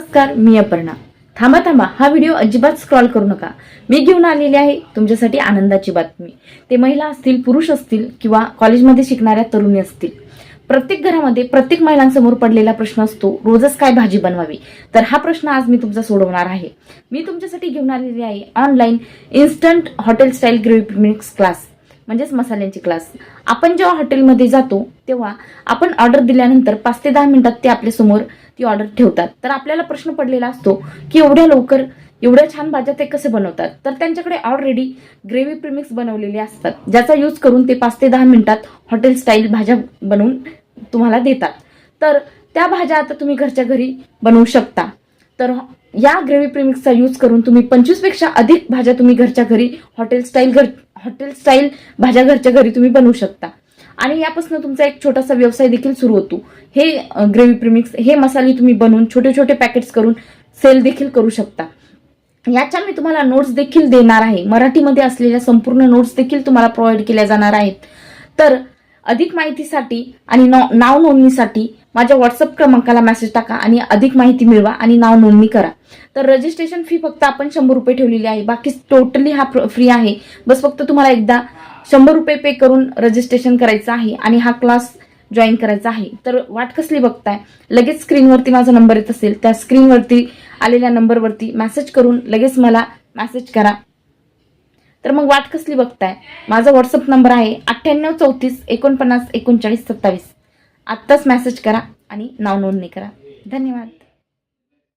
नमस्कार मी अपर्णा. थांबा थांबा. हा व्हिडिओ अजिबात स्क्रॉल करू नका. मी घेऊन आलेली आहे तुमच्यासाठी आनंदाची बातमी. ते महिला असतील पुरुष असतील किंवा कॉलेजमध्ये शिकणाऱ्या तरुणी असतील. प्रत्येक घरामध्ये प्रत्येक महिलांसमोर पडलेला प्रश्न असतो रोजच काय भाजी बनवावी? तर हा प्रश्न आज मी तुमचा सोडवणार आहे. मी तुमच्यासाठी घेऊन आलेली आहे online instant hotel style gravy mix class म्हणजेच मसाल्यांची क्लास आपण जेव्हा हॉटेलमध्ये जातो तेव्हा आपण ऑर्डर दिल्यानंतर पाच ते दहा मिनिटात ते आपल्यासमोर ती ऑर्डर ठेवतात. तर आपल्याला प्रश्न पडलेला असतो की एवढ्या लवकर एवढ्या छान भाज्या ते कसे बनवतात? तर त्यांच्याकडे ऑलरेडी ग्रेव्ही प्रिमिक्स बनवलेले असतात ज्याचा यूज करून ते पाच ते दहा मिनिटात हॉटेल स्टाईल भाज्या बनवून तुम्हाला देतात. तर त्या भाज्या आता तुम्ही घरच्या घरी बनवू शकता. तर या ग्रेव्ही प्रिमिक्सचा यूज करून तुम्ही पंचवीसपेक्षा अधिक भाज्या तुम्ही घरच्या घरी हॉटेल स्टाईल घर हॉटेल स्टाईल भाज्या घरच्या घरी तुम्ही बनवू शकता. आणि यापासून तुमचा एक छोटासा व्यवसाय देखील सुरू होतो. हे ग्रेव्ही प्रिमिक्स हे मसाले तुम्ही बनवून छोटे छोटे पॅकेट्स करून सेल देखील करू शकता. याच्या मी तुम्हाला नोट्स देखील देणार आहे. मराठीमध्ये असलेल्या संपूर्ण नोट्स देखील तुम्हाला प्रोव्हाइड केल्या जाणार आहेत. तर अधिक माहितीसाठी आणि नॉ- नाव नोंदणीसाठी माझ्या व्हॉट्सअप क्रमांकाला मेसेज टाका आणि अधिक माहिती मिळवा आणि नाव नोंदणी करा. तर रजिस्ट्रेशन फी फक्त आपण शंभर रुपये ठेवलेली आहे. बाकी टोटली हा फ्री आहे. बस फक्त तुम्हाला एकदा शंभर रुपये पे करून रजिस्ट्रेशन करायचं आहे आणि हा क्लास जॉईन करायचा आहे. तर वाट कसली बघताय? लगेच स्क्रीनवरती माझा नंबर येत असेल. त्या स्क्रीनवरती आलेल्या नंबरवरती मेसेज करून लगेच मला मेसेज करा. तर मग वाट कसली बघताय? माझा व्हॉट्सअप नंबर आहे अठ्ठ्याण्णव चौतीस एकोणपन्नास एकोणचाळीस सत्तावीस. आत्ताच मेसेज करा आणि नाव नोंदणी करा. धन्यवाद.